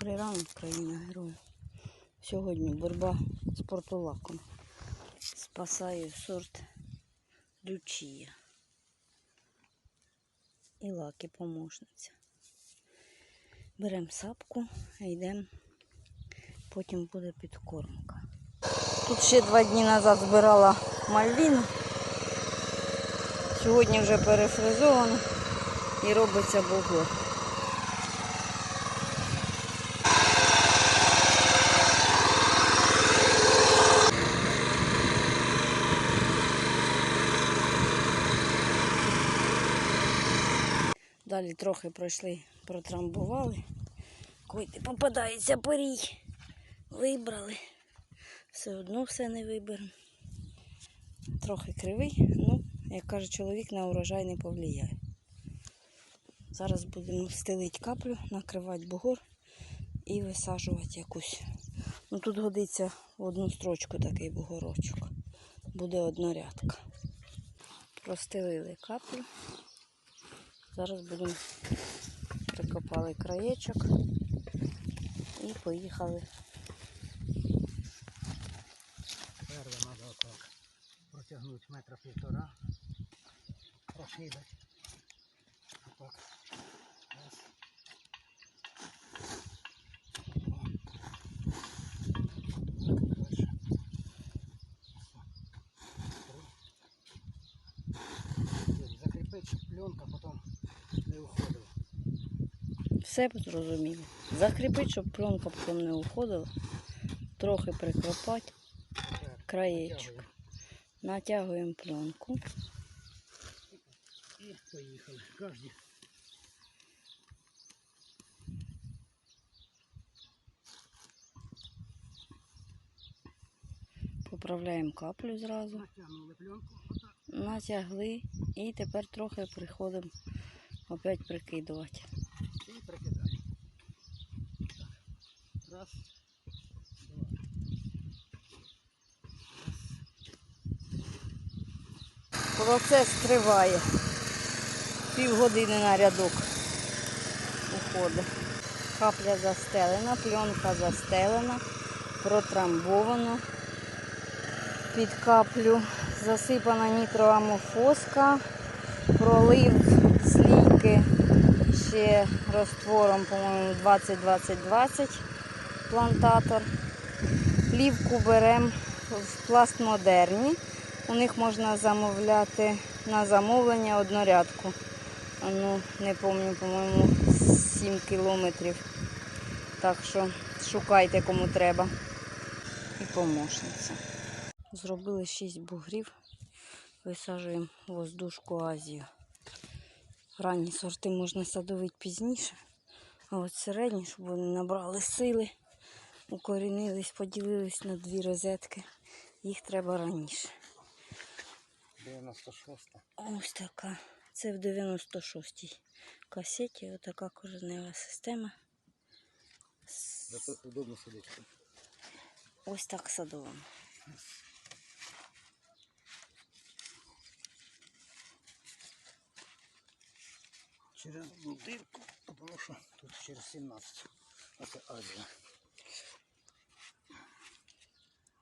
Добрий ранок, країна героїв. Сьогодні боротьба з портулаком. Спасаю сорт Лючія. І лаки помощниця. Беремо сапку і йдемо. Потім буде підкормка. Тут ще два дні назад збирала мальвіну. Сьогодні вже перефризовано і робиться бугло. Далі трохи пройшли, протрамбували. Коли попадається порій. Вибрали. Все одно все не виберемо. Трохи кривий, ну, як каже чоловік, на урожай не повлияє. Зараз будемо стелити каплю, накривати бугор і висаджувати якусь. Ну тут годиться в одну строчку такий бугорочок. Буде однорядка. Простелили каплю. Зараз будемо прикопали краєчок і поїхали. Перше треба отак протягнути метра півтора, прошивати. Отак. Раз. Закріпити, пленка потім не уходила. Все зрозуміло. Закріпити, щоб пленка потім не уходила. Трохи прикопати Так, краєчок. натягуємо. Натягуємо пленку. І поїхали. Кожні. Поправляємо каплю зразу. Натягнули пленку. Натягли і тепер трохи приходимо опять прикидувати. І прикидаємо. Раз. Два. Процес триває. Півгодини на рядок уходить. Капля застелена, пленка застелена, протрамбована. Під каплю засипана нітроамофоска, пролив ще розтвором, по-моєму, 20-20-20 плантатор. Плівку беремо в пласт модерні. У них можна замовляти на замовлення однорядку. Ну, не пам'ятаю, по-моєму, 7 кілометрів. Так що шукайте кому треба. І помощниця. Зробили 6 бугрів. Висаджуємо воздушку Азію. Ранні сорти можна садовити пізніше. А от середні, щоб вони набрали сили, укорінились, поділились на дві розетки. Їх треба раніше. 96. Ось така. Це в 96-й касеті. Отака коренева система. Зато удобно сидіти. Ось так садовано. Через одну дирку, тому що тут через 17. Оце Азія.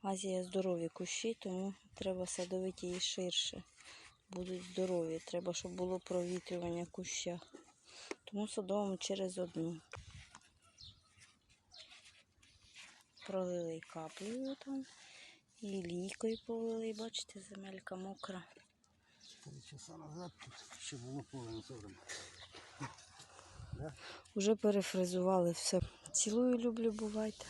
Азія здорові кущі, тому треба садовити її ширше. Будуть здорові. Треба, щоб було провітрювання куща. Тому садовимо через одну. Пролили каплею там. І лійкою полили. Бачите, земелька мокра. Три часа назад тут ще було повно зором. Уже перефризували все. Цілую, люблю, бувайте.